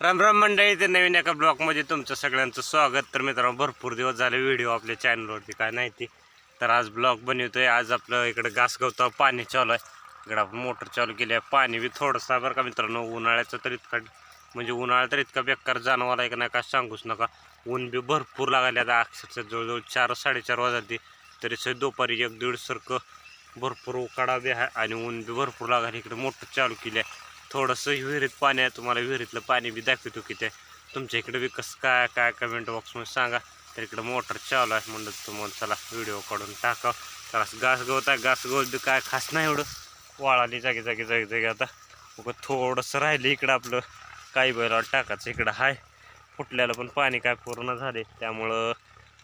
रामराम मंडळी ते नवीन एका ब्लॉकमध्ये तुमचं सगळ्यांचं स्वागत. तर मित्रांनो भरपूर दिवस झाले व्हिडिओ आपल्या चॅनलवरती काय नाही ती. तर आज ब्लॉग बनवतोय. आज आपलं इकडं घास पाणी चालू आहे. इकडं आपण मोटर चालू केली आहे. पाणी बी थोडंसं बरं का मित्रांनो. उन्हाळ्याचं तर इतका म्हणजे उन्हाळा तर इतका बेकार जाणवाला आहे का नाही का सांगूच नका. ऊन बी भरपूर लागायला आता. अक्षरशः जवळजवळ चार साडेचार वाजते तरी सर दुपारी एक दीड सारखं भरपूर उकाडा बी आहे आणि ऊन बी भरपूर लागायला इकडे मोटर चालू केली आहे. थोडंसं विहिरीत पाणी आहे तुम्हाला विहिरीतलं पाणी बी दाखवतो की ते. तुमच्या इकडे बी कसं काय काय कमेंट बॉक्समध्ये सांगा. तर इकडं मोटर चालू आहे म्हणलं तुम्हाला चला व्हिडिओ काढून टाका तर असं घास गवत आहे घास गवत बी काय खास नाही एवढं. वाळाली जागी जागी जागी जागी आता. मग थोडंसं राहिलं इकडं आपलं. काही बैलावर टाकायचं इकडं हाय. फुटल्याला पण पाणी काय पूर्ण झाले. त्यामुळं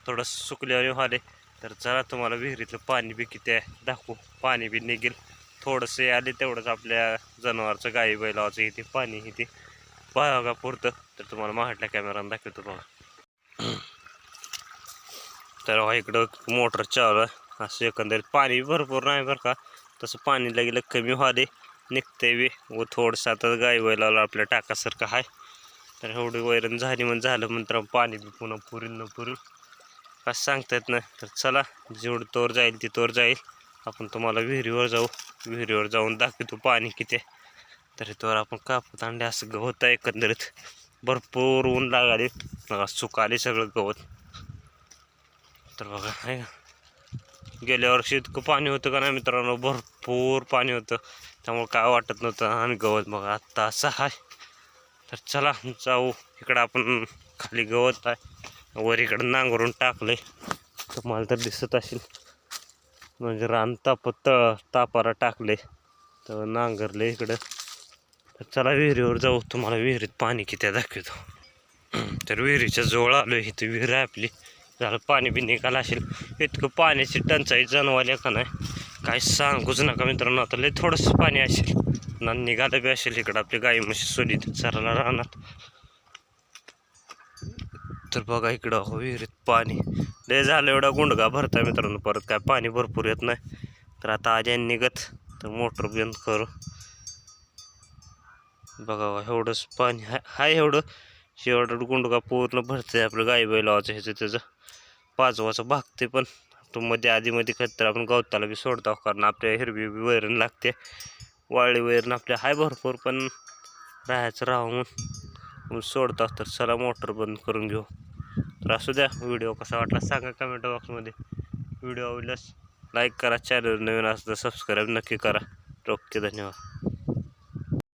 थोडंसं सुकल्यावर व्हाले तर चला तुम्हाला विहिरीतलं पाणी बी किती आहे दाखवू. पाणी बी निघेल. थोडंसं आले तेवढंच आपल्या जनावरचं गाई बैलाचं इथे पाणी इथे बघा पुरतं? तर तुम्हाला महाटल्या कॅमेरानं दाखवतो बघा. तर इकडं मोटर चालू आहे. असं एकंदरीत पाणी बी भरपूर नाही बरं का. तसं पाणी लागलं कमी व्हाले निघते बी. व थोडंसं आता गाई बैलाला आपल्या टाकासारखं आहे. तर एवढी वैरण झाली म्हणून झालं म्हणतर पाणी बी पुन्हा पुरील न पुरील असं सांगता येत नाही. तर चला जेवढं तोर जाईल ती तोर जाईल. आपण तुम्हाला विहिरीवर जाऊ. विहिरीवर जाऊन दाखवतो पाणी किती तरी तोवर आपण कापत अंडे असं गवत आहे एकंदरीत. भरपूर ऊन लागाले. बघा सुकाले सगळं गवत. तर बघा आहे का? गेल्या वर्षी इतकं पाणी होतं का नाही मित्रांनो? भरपूर पाणी होतं. त्यामुळे काय वाटत नव्हतं. आणि गवत बघा आत्ता असं आहे. तर चला जाऊ. इकडं आपण खाली गवत आहे. वर इकडं नांगरून टाकलंय. तुम्हाला तर दिसत असेल. म्हणजे रान तापत तापाला टाकले तर नांगरले इकडं. तर चला विहिरीवर जाऊ. तुम्हाला विहिरीत पाणी किती दाखवतो. तर विहिरीच्या जवळ आलो इथं. विहीर आहे आपली. झालं पाणी बी निघालं असेल. इतकं पाण्याची टंचाई जाणवाल्या का नाही? काय सांगूच नका मित्रांनो. आता लय थोडंसं पाणी असेल. ना निघालं बी असेल इकडं आपली गाई म्हशी सोडी चराला राहणार तर बघा इकडं हो विहिरीत पाणी. लय झालं एवढा गुंडगा भरताय मित्रांनो. परत काय पाणी भरपूर येत नाही. तर आता आधी निघत. तर मोटर बंद करू. बघा एवढंच पाणी हाय हाय एवढं. शेवट गुंडगा पूर्ण भरते आपलं गाई बैलावाचं ह्याचं त्याचं. पाचवाचं भागते पण. तो मध्ये आधीमध्ये खत आपण गवताला बी सोडतो कारण आपल्या हिरवी बी वैरण लागते. वाळी वैरण आपल्या हाय भरपूर पण राहायचं राहावं म्हणून. मग तर चला मोटर बंद करून घेऊ. तर असू द्या व्हिडिओ कसा वाटला सांगा कमेंट बॉक्समध्ये व्हिडिओ आवडल्यास लाईक करा चॅनल नवीन असं तर सबस्क्राईब नक्की करा. ओके धन्यवाद.